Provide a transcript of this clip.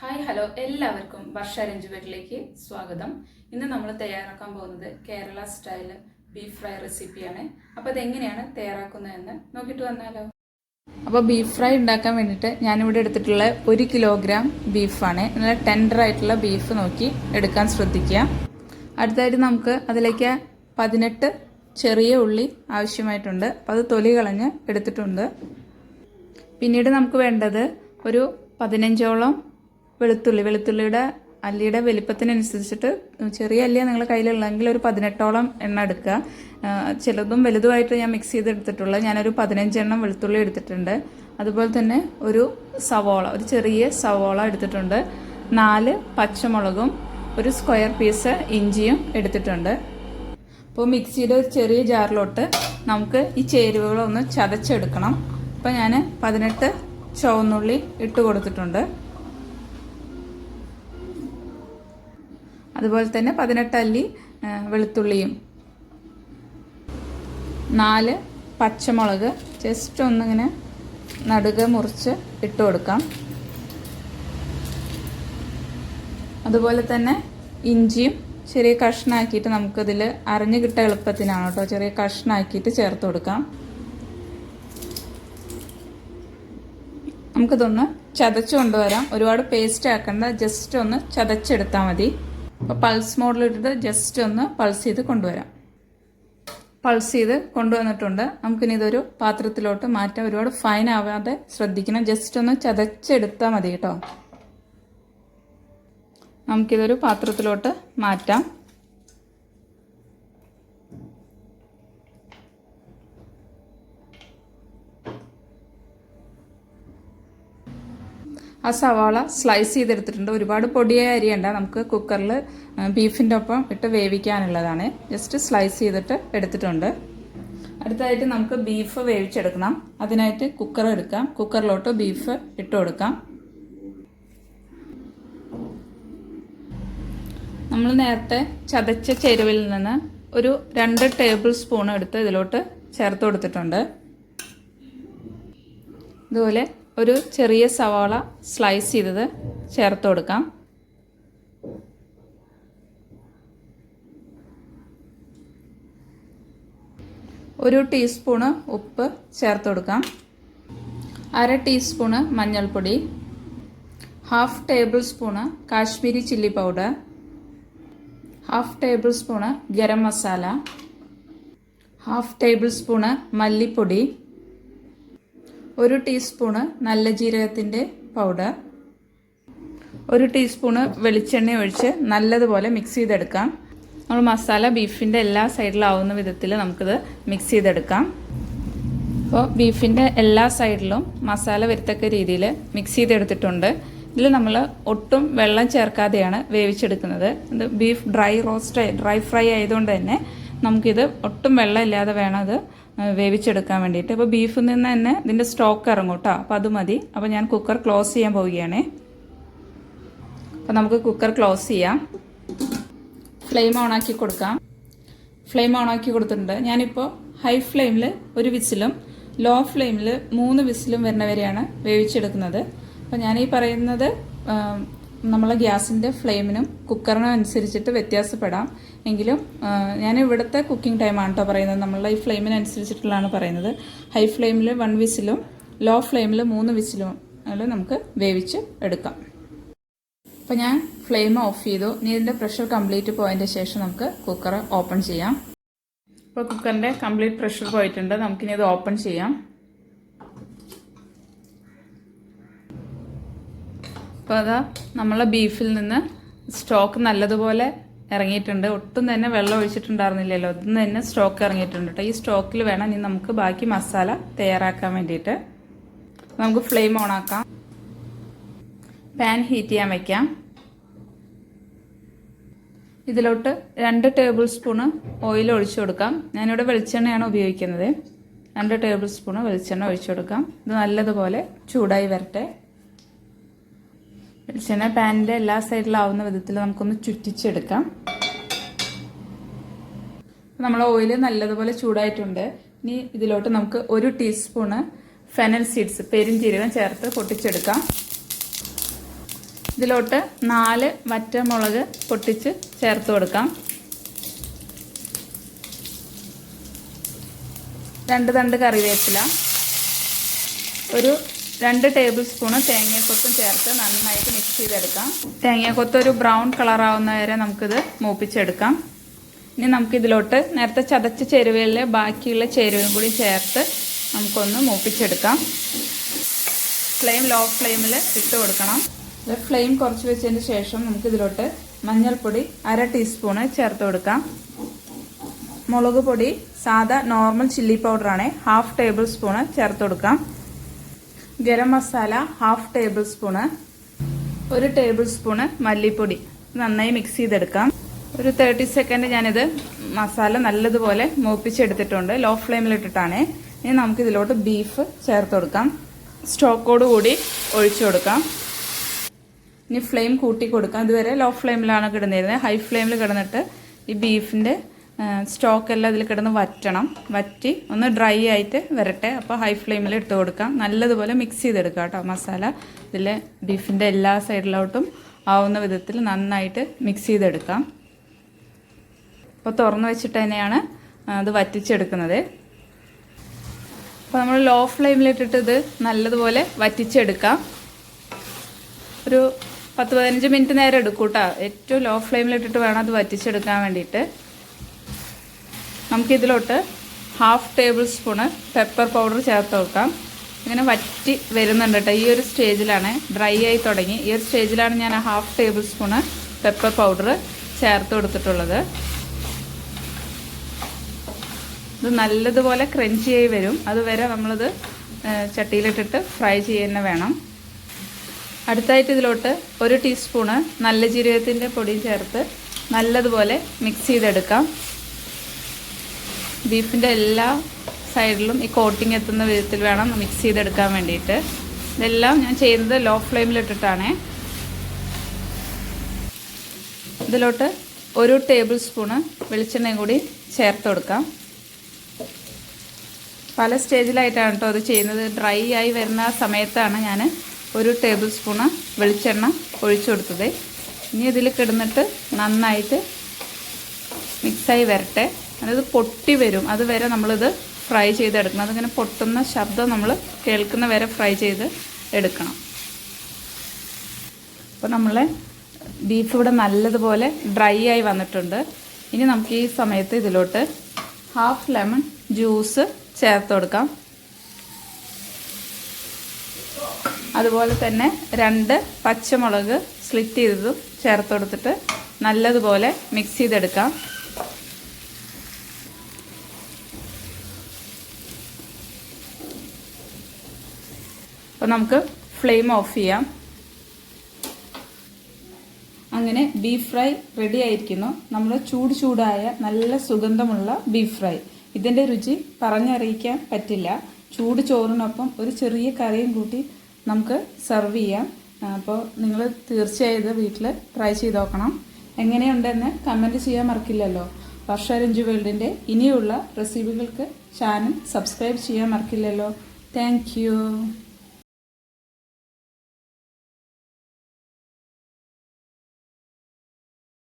Hi hello എല്ലാവർക്കും വർഷ രഞ്ജു വീട്ടിലേക്ക് സ്വാഗതം. ഇന്ന് നമ്മൾ തയ്യാറാക്കാൻ പോകുന്നത് കേരള സ്റ്റൈൽ ബീഫ് ഫ്രൈ റെസിപ്പിയാണ് അപ്പോൾ അതെങ്ങനെയാണ് തയ്യാറാക്കുന്നതെന്ന് നോക്കിയിട്ട് വന്നാലോ. അപ്പോൾ ബീഫ് ഫ്രൈ ഉണ്ടാക്കാൻ വേണ്ടിയിട്ട് ഞാനിവിടെ എടുത്തിട്ടുള്ള ഒരു കിലോഗ്രാം ബീഫാണ് നല്ല ടെൻഡർ ആയിട്ടുള്ള ബീഫ് നോക്കി എടുക്കാൻ ശ്രദ്ധിക്കുക. അടുത്തായിട്ട് നമുക്ക് അതിലേക്ക് പതിനെട്ട് ചെറിയ ഉള്ളി ആവശ്യമായിട്ടുണ്ട്. അപ്പോൾ അത് തൊലി കളഞ്ഞ് എടുത്തിട്ടുണ്ട്. പിന്നീട് നമുക്ക് വേണ്ടത് ഒരു പതിനഞ്ചോളം വെളുത്തുള്ളി വെളുത്തുള്ളിയുടെ അല്ലിയുടെ വലിപ്പത്തിനനുസരിച്ചിട്ട് ചെറിയ അല്ലിയ നിങ്ങളുടെ കയ്യിലുള്ളെങ്കിൽ ഒരു പതിനെട്ടോളം എണ്ണ എടുക്കുക. ചിലതും വലുതുമായിട്ട് ഞാൻ മിക്സ് ചെയ്തെടുത്തിട്ടുള്ളത് ഞാനൊരു പതിനഞ്ചെണ്ണം വെളുത്തുള്ളി എടുത്തിട്ടുണ്ട്. അതുപോലെ തന്നെ ഒരു സവോള ഒരു ചെറിയ സവോള എടുത്തിട്ടുണ്ട്. നാല് പച്ചമുളകും ഒരു സ്ക്വയർ പീസ് ഇഞ്ചിയും എടുത്തിട്ടുണ്ട്. അപ്പോൾ മിക്സിയുടെ ഒരു ചെറിയ ജാറിലോട്ട് നമുക്ക് ഈ ചേരുവകളൊന്ന് ചതച്ചെടുക്കണം. അപ്പോൾ ഞാൻ പതിനെട്ട് ചുവന്നുള്ളി ഇട്ട് കൊടുത്തിട്ടുണ്ട്. അതുപോലെ തന്നെ പതിനെട്ട് അല്ലി വെളുത്തുള്ളിയും. നാല് പച്ചമുളക്. ജസ്റ്റ് ഒന്നിങ്ങനെ നടുക മുറിച്ച് ഇട്ട് കൊടുക്കാം. അതുപോലെ തന്നെ ഇഞ്ചിയും ചെറിയ കഷ്ണാക്കിയിട്ട് നമുക്കതിൽ അരഞ്ഞു കിട്ട എളുപ്പത്തിനാണ് കേട്ടോ. ചെറിയ കഷ്ണാക്കിയിട്ട് ചേർത്ത് കൊടുക്കാം. നമുക്കിതൊന്ന് ചതച്ച് കൊണ്ടുവരാം. ഒരുപാട് പേസ്റ്റ് ആക്കണ്ട. ജസ്റ്റ് ഒന്ന് ചതച്ചെടുത്താൽ മതി. അപ്പോൾ പൾസ് മോഡിലിട്ടിട്ട് ജസ്റ്റ് ഒന്ന് പൾസ് ചെയ്ത് കൊണ്ടുവരാം. പൾസ് ചെയ്ത് കൊണ്ടുവന്നിട്ടുണ്ട്. നമുക്കിനി ഇതൊരു പാത്രത്തിലോട്ട് മാറ്റാം. ഒരുപാട് ഫൈൻ ആവാതെ ശ്രദ്ധിക്കണം. ജസ്റ്റ് ഒന്ന് ചതച്ചെടുത്താൽ മതി കേട്ടോ. നമുക്കിതൊരു പാത്രത്തിലോട്ട് മാറ്റാം. ആ സവാള സ്ലൈസ് ചെയ്തെടുത്തിട്ടുണ്ട്. ഒരുപാട് പൊടിയായ അരിയണ്ട നമുക്ക് കുക്കറിൽ ബീഫിന്റെ ഒപ്പം ഇട്ട് വേവിക്കാനുള്ളതാണ്. ജസ്റ്റ് സ്ലൈസ് ചെയ്തിട്ട് എടുത്തിട്ടുണ്ട്. അടുത്തായിട്ട് നമുക്ക് ബീഫ് വേവിച്ചെടുക്കണം. അതിനായിട്ട് കുക്കർ എടുക്കാം. കുക്കറിലോട്ട് ബീഫ് ഇട്ട് കൊടുക്കാം. നമ്മൾ നേരത്തെ ചതച്ച ചേരുവയിൽ നിന്ന് ഒരു രണ്ട് ടേബിൾ സ്പൂൺ എടുത്ത് ഇതിലോട്ട് ചേർത്ത് കൊടുത്തിട്ടുണ്ട്. ഇതുപോലെ ഒരു ചെറിയ സവാള സ്ലൈസ് ചെയ്തത് ചേർത്ത് കൊടുക്കാം. ഒരു ടീസ്പൂണ് ഉപ്പ് ചേർത്ത് കൊടുക്കാം. അര ടീസ്പൂണ് മഞ്ഞൾപ്പൊടി. Half tablespoon Kashmiri chilli powder half tablespoon garam masala. Half tablespoon മല്ലിപ്പൊടി. ഒരു ടീസ്പൂണ് നല്ല ജീരകത്തിന്റെ പൗഡർ. ഒരു ടീസ്പൂണ് വെളിച്ചെണ്ണ ഒഴിച്ച് നല്ലതുപോലെ മിക്സ് ചെയ്തെടുക്കാം. നമ്മൾ മസാല ബീഫിന്റെ എല്ലാ സൈഡിലാവുന്ന വിധത്തിൽ നമുക്കിത് മിക്സ് ചെയ്തെടുക്കാം. അപ്പോൾ ബീഫിന്റെ എല്ലാ സൈഡിലും മസാല വരത്തക്ക രീതിയിൽ മിക്സ് ചെയ്തെടുത്തിട്ടുണ്ട്. ഇതിൽ നമ്മൾ ഒട്ടും വെള്ളം ചേർക്കാതെയാണ് വേവിച്ചെടുക്കുന്നത്. ഇത് beef dry roast dry fry ആയതുകൊണ്ട് തന്നെ നമുക്കിത് ഒട്ടും വെള്ളം ഇല്ലാതെ വേണം ഇത് വേവിച്ചെടുക്കാൻ വേണ്ടിയിട്ട്. അപ്പോൾ ബീഫിൽ നിന്ന് തന്നെ ഇതിന്റെ സ്റ്റോക്ക് ഇറങ്ങും കേട്ടോ അപ്പോൾ അത് മതി. അപ്പോൾ ഞാൻ കുക്കർ ക്ലോസ് ചെയ്യാൻ പോവുകയാണേ. അപ്പോൾ നമുക്ക് കുക്കർ ക്ലോസ് ചെയ്യാം. ഫ്ലെയിം ഓണാക്കി കൊടുക്കാം. ഫ്ലെയിം ഓണാക്കി കൊടുത്തിട്ടുണ്ട്. ഞാനിപ്പോൾ ഹൈ ഫ്ലെയിമിൽ ഒരു വിസിലും ലോ ഫ്ലെയിമിൽ മൂന്ന് വിസിലും വരുന്ന വരെയാണ് വേവിച്ചെടുക്കുന്നത്. അപ്പോൾ ഈ പറയുന്നത് നമ്മളെ ഗ്യാസിന്റെ ഫ്ലെയിമിനും കുക്കറിനും അനുസരിച്ചിട്ട് വ്യത്യാസപ്പെടാം. എങ്കിലും ഞാൻ ഇവിടുത്തെ കുക്കിംഗ് ടൈമാണ് കേട്ടോ പറയുന്നത്. നമ്മളുടെ ഈ ഫ്ലെയിമിനനുസരിച്ചിട്ടുള്ളതാണ് പറയുന്നത്. ഹൈ ഫ്ലെയിമിൽ വൺ വിസിലും ലോ ഫ്ലെയിമിൽ മൂന്ന് വിസിലും നമുക്ക് വേവിച്ച് എടുക്കാം. അപ്പോൾ ഞാൻ ഫ്ലെയിം ഓഫ് ചെയ്തു. ഇനി ഇതിന്റെ പ്രഷർ കംപ്ലീറ്റ് പോയതിന്റെ ശേഷം നമുക്ക് കുക്കർ ഓപ്പൺ ചെയ്യാം. ഇപ്പോൾ കുക്കറിന്റെ കംപ്ലീറ്റ് പ്രഷർ പോയിട്ടുണ്ട്. നമുക്കിനി ഇത് ഓപ്പൺ ചെയ്യാം. അപ്പോൾ അതാ നമ്മളെ ബീഫിൽ നിന്ന് സ്റ്റോക്ക് നല്ലതുപോലെ ഇറങ്ങിയിട്ടുണ്ട്. ഒട്ടും തന്നെ വെള്ളം ഒഴിച്ചിട്ടുണ്ടായിരുന്നില്ലല്ലോ. ഒന്നും തന്നെ സ്റ്റോക്ക് ഇറങ്ങിയിട്ടുണ്ട് കേട്ടോ ഈ സ്റ്റോക്കിൽ വേണം ഇനി നമുക്ക് ബാക്കി മസാല തയ്യാറാക്കാൻ വേണ്ടിയിട്ട്. നമുക്ക് ഫ്ലെയിം ഓൺ ആക്കാം. പാൻ ഹീറ്റ് ചെയ്യാൻ വയ്ക്കാം ഇതിലോട്ട് രണ്ട് ടേബിൾ സ്പൂണ് ഓയിൽ ഒഴിച്ചു കൊടുക്കാം. ഞാനിവിടെ വെളിച്ചെണ്ണയാണ് ഉപയോഗിക്കുന്നത്. രണ്ട് ടേബിൾ സ്പൂണ് വെളിച്ചെണ്ണ ഒഴിച്ചു കൊടുക്കാം. ഇത് നല്ലതുപോലെ ചൂടായി വരട്ടെ. വെളിച്ചെണ്ണ പാനിന്റെ എല്ലാ സൈഡിലാവുന്ന വിധത്തിൽ നമുക്കൊന്ന് ചുറ്റിച്ചെടുക്കാം. നമ്മൾ ഓയിൽ നല്ലതുപോലെ ചൂടായിട്ടുണ്ട്. ഇനി ഇതിലോട്ട് നമുക്ക് ഒരു ടീസ്പൂണ് ഫെനൽ സീഡ്സ് പെരിഞ്ചീരകം ചേർത്ത് പൊട്ടിച്ചെടുക്കാം. ഇതിലോട്ട് നാല് വറ്റമുളക് പൊട്ടിച്ച് ചേർത്ത് കൊടുക്കാം. രണ്ട് തണ്ട് കറിവേപ്പില ഒരു രണ്ട് ടേബിൾ സ്പൂണ് തേങ്ങാക്കൊത്തും ചേർത്ത് നന്നായിട്ട് മിക്സ് ചെയ്തെടുക്കാം. തേങ്ങാക്കൊത്ത് ഒരു ബ്രൗൺ കളർ ആവുന്ന വരെ നമുക്കിത് മൂപ്പിച്ചെടുക്കാം. ഇനി നമുക്കിതിലോട്ട് നേരത്തെ ചതച്ച ചേരുവയിലെ ബാക്കിയുള്ള ചേരുവയും കൂടി ചേർത്ത് നമുക്കൊന്ന് മൂപ്പിച്ചെടുക്കാം. ഫ്ലെയിം ലോ ഫ്ലെയിമിൽ ഇട്ട് കൊടുക്കണം. ഫ്ലെയിം കുറച്ച് വെച്ചതിന് ശേഷം നമുക്കിതിലോട്ട് മഞ്ഞൾപ്പൊടി അര ടീസ്പൂണ് ചേർത്ത് കൊടുക്കാം. മുളക് പൊടി സാധാ നോർമൽ ചില്ലി പൗഡറാണ് ഹാഫ് ടേബിൾ സ്പൂണ് ചേർത്ത് കൊടുക്കാം. Garam masala half tablespoon ഒരു ടേബിൾ സ്പൂണ് മല്ലിപ്പൊടി. നന്നായി മിക്സ് ചെയ്തെടുക്കാം. ഒരു തേർട്ടി സെക്കൻഡ് ഞാനിത് മസാല നല്ലതുപോലെ മൂപ്പിച്ചെടുത്തിട്ടുണ്ട്. ലോ ഫ്ലെയിമിലിട്ടിട്ടാണേ ഇനി നമുക്ക് ഇതിലോട്ട് ബീഫ് ചേർത്ത് കൊടുക്കാം. സ്റ്റോക്കോട് കൂടി ഒഴിച്ചു കൊടുക്കാം. ഇനി ഫ്ലെയിം കൂട്ടി കൊടുക്കാം. ഇതുവരെ ലോ ഫ്ലെയിമിലാണ് കിടന്നിരുന്നത്. ഹൈ ഫ്ലെയിമിൽ കിടന്നിട്ട് ഈ ബീഫിന്റെ സ്റ്റോക്ക് എല്ലാം ഇതിൽ കിടന്ന് വറ്റണം. വറ്റി ഒന്ന് ഡ്രൈ ആയിട്ട് വരട്ടെ. അപ്പോൾ ഹൈ ഫ്ലെയിമിൽ ഇട്ട് കൊടുക്കാം. നല്ലതുപോലെ മിക്സ് ചെയ്തെടുക്കാം കേട്ടോ മസാല. ഇതിൽ ബീഫിന്റെ എല്ലാ സൈഡിലോട്ടും ആവുന്ന വിധത്തിൽ നന്നായിട്ട് മിക്സ് ചെയ്തെടുക്കാം. അപ്പോൾ തുറന്ന് വെച്ചിട്ട് തന്നെയാണ് അത് വറ്റിച്ചെടുക്കുന്നത്. അപ്പോൾ നമ്മൾ ലോ ഫ്ലെയിമിലിട്ടിട്ട് ഇത് നല്ലതുപോലെ വറ്റിച്ചെടുക്കാം. ഒരു പത്ത് പതിനഞ്ച് മിനിറ്റ് നേരം എടുക്കൂട്ടോ കേട്ടോ. ഏറ്റവും ലോ ഫ്ലെയിമിലിട്ടിട്ട് വേണം അത് വറ്റിച്ചെടുക്കാൻ വേണ്ടിയിട്ട്. നമുക്കിതിലോട്ട് half tablespoon pepper powder ചേർത്ത് കൊടുക്കാം ഇങ്ങനെ വറ്റി വരുന്നുണ്ട് കേട്ടോ. ഈ ഒരു സ്റ്റേജിലാണ് ഡ്രൈ ആയി തുടങ്ങി. ഈ ഒരു സ്റ്റേജിലാണ് ഞാൻ half tablespoon pepper powder ചേർത്ത് കൊടുത്തിട്ടുള്ളത്. ഇത് നല്ലതുപോലെ ക്രഞ്ചി ആയി വരും. അതുവരെ നമ്മളിത് ചട്ടിയിലിട്ടിട്ട് ഫ്രൈ ചെയ്യുന്ന വേണം. അടുത്തായിട്ട് ഇതിലോട്ട് ഒരു ടീസ്പൂണ് നല്ല ജീരകത്തിന്റെ പൊടി ചേർത്ത് നല്ലതുപോലെ മിക്സ് ചെയ്തെടുക്കാം. ബീഫിന്റെ എല്ലാ സൈഡിലും ഈ കോട്ടിങ് എത്തുന്ന വിധത്തിൽ വേണം മിക്സ് ചെയ്തെടുക്കാൻ വേണ്ടിയിട്ട്. ഇതെല്ലാം ഞാൻ ചെയ്യുന്നത് ലോ ഫ്ലെയിമിലിട്ടിട്ടാണ് ഇതിലോട്ട് ഒരു ടേബിൾ സ്പൂണ് വെളിച്ചെണ്ണയും കൂടി ചേർത്ത് കൊടുക്കാം. പല സ്റ്റേജിലായിട്ടാണ് കേട്ടോ അത് ചെയ്യുന്നത്. ഡ്രൈ ആയി വരുന്ന സമയത്താണ് ഞാൻ ഒരു ടേബിൾ സ്പൂണ് വെളിച്ചെണ്ണ ഒഴിച്ചു കൊടുത്തത്. ഇനി ഇതിൽ കിടന്നിട്ട് നന്നായിട്ട് മിക്സായി വരട്ടെ. അതായത് പൊട്ടി വരും. അതുവരെ നമ്മളിത് ഫ്രൈ ചെയ്തെടുക്കണം അതിങ്ങനെ പൊട്ടുന്ന ശബ്ദം നമ്മൾ കേൾക്കുന്ന വരെ ഫ്രൈ ചെയ്ത് എടുക്കണം. അപ്പോൾ നമ്മളെ ബീഫ് ഇവിടെ നല്ലതുപോലെ ഡ്രൈ ആയി വന്നിട്ടുണ്ട്. ഇനി നമുക്ക് ഈ സമയത്ത് ഇതിലോട്ട് ഹാഫ് ലെമൺ ജ്യൂസ് ചേർത്ത് കൊടുക്കാം. അതുപോലെ തന്നെ രണ്ട് പച്ചമുളക് സ്ലിറ്റ് ചെയ്തതും ചേർത്ത് കൊടുത്തിട്ട് നല്ലതുപോലെ മിക്സ് ചെയ്തെടുക്കാം. അപ്പോൾ നമുക്ക് ഫ്ലെയിം ഓഫ് ചെയ്യാം. അങ്ങനെ ബീഫ് ഫ്രൈ റെഡി ആയിരിക്കുന്നു. നമ്മൾ ചൂട് ചൂടായ നല്ല സുഗന്ധമുള്ള ബീഫ് ഫ്രൈ ഇതിന്റെ രുചി പറഞ്ഞറിയിക്കാൻ പറ്റില്ല. ചൂട് ചോറിനൊപ്പം ഒരു ചെറിയ കറിയും കൂട്ടി നമുക്ക് സെർവ് ചെയ്യാം. അപ്പോൾ നിങ്ങൾ തീർച്ചയായും വീട്ടിൽ ട്രൈ ചെയ്ത് നോക്കണം. എങ്ങനെയുണ്ടെന്ന് കമന്റ് ചെയ്യാൻ മറക്കില്ലല്ലോ. വർഷ രഞ്ജു വേൾഡിന്റെ ഇനിയുള്ള റെസിപ്പികൾക്ക് ചാനൽ സബ്സ്ക്രൈബ് ചെയ്യാൻ മറക്കില്ലല്ലോ. താങ്ക്